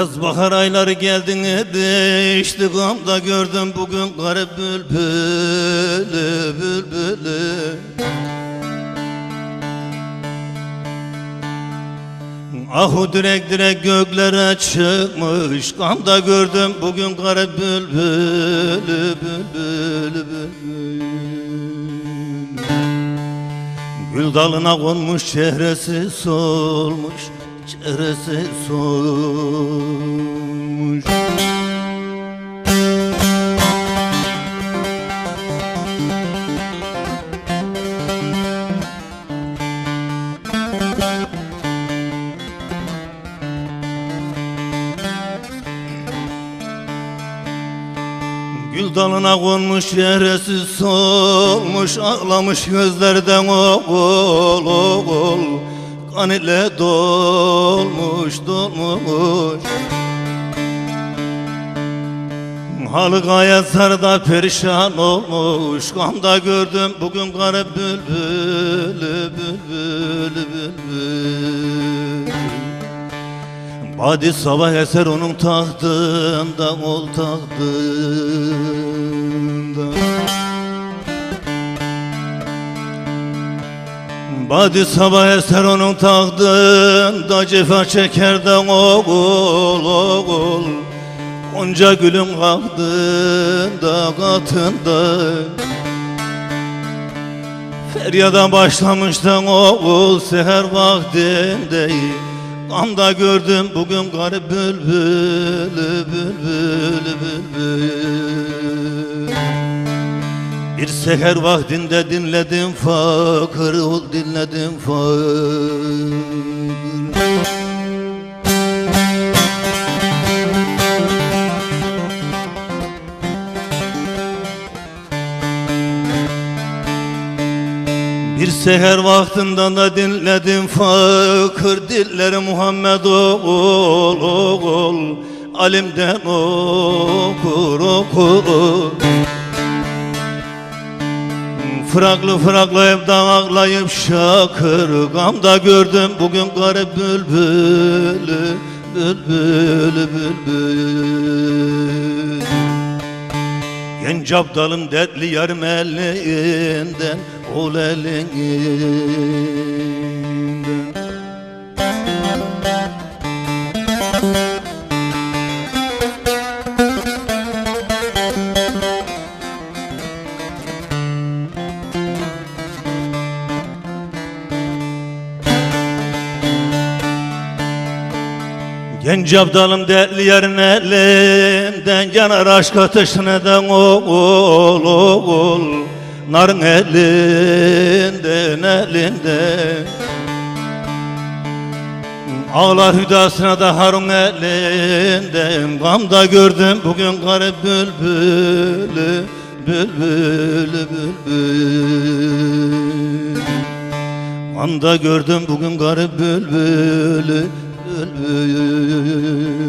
Yaz bahar ayları geldiğinde değişti. Gamda gördüm bugün garip bülbülü bülbülü. Ahu direk direk göklere çıkmış. Gamda gördüm bugün garip bülbülü bülbülü bülbülü. Gül dalına konmuş çehresi solmuş Çehresi solmuş Gül dalına konmuş yeresi solmuş Ağlamış gözlerden oğul oğul Kan ile dolmuş dolmuş. Halı gayet sarda perişan olmuş. Gamda gördüm bugün garip bülbülü bülbülü bülbülü Badi sabah eser onun tahtında ol tahtında. Badi sabah eser onun tahtında Cefa çeker de oğul oğul. Onca gülün kalktığında katında. Feryada başlamış da oğul seher vaktinde Gamda gördüm bugün garip bülbülü bülbülü bülbül Bir seher vaktinde dinledim fakir ol dinledim fakir Bir seher vaktinden da dinledim fakir dilleri Muhammed oğul oğul. Alimden okur okur. Fıraklı fıraklı evde ağlayıp şakır. Gamda gördüm bugün garip bülbülü Bülbülü bülbül Genç abdalım dertli yarım elinden Ol elinden Genç abdalım dertli yarın elinden Yanar aşk ateşine oğul oğul. Narın elinden elinden. Ağlar hüdasına da harun elinden. Gamda gördüm bugün garip bülbülü Bülbülü bülbül Anda gördüm bugün garip bülbülü ölüm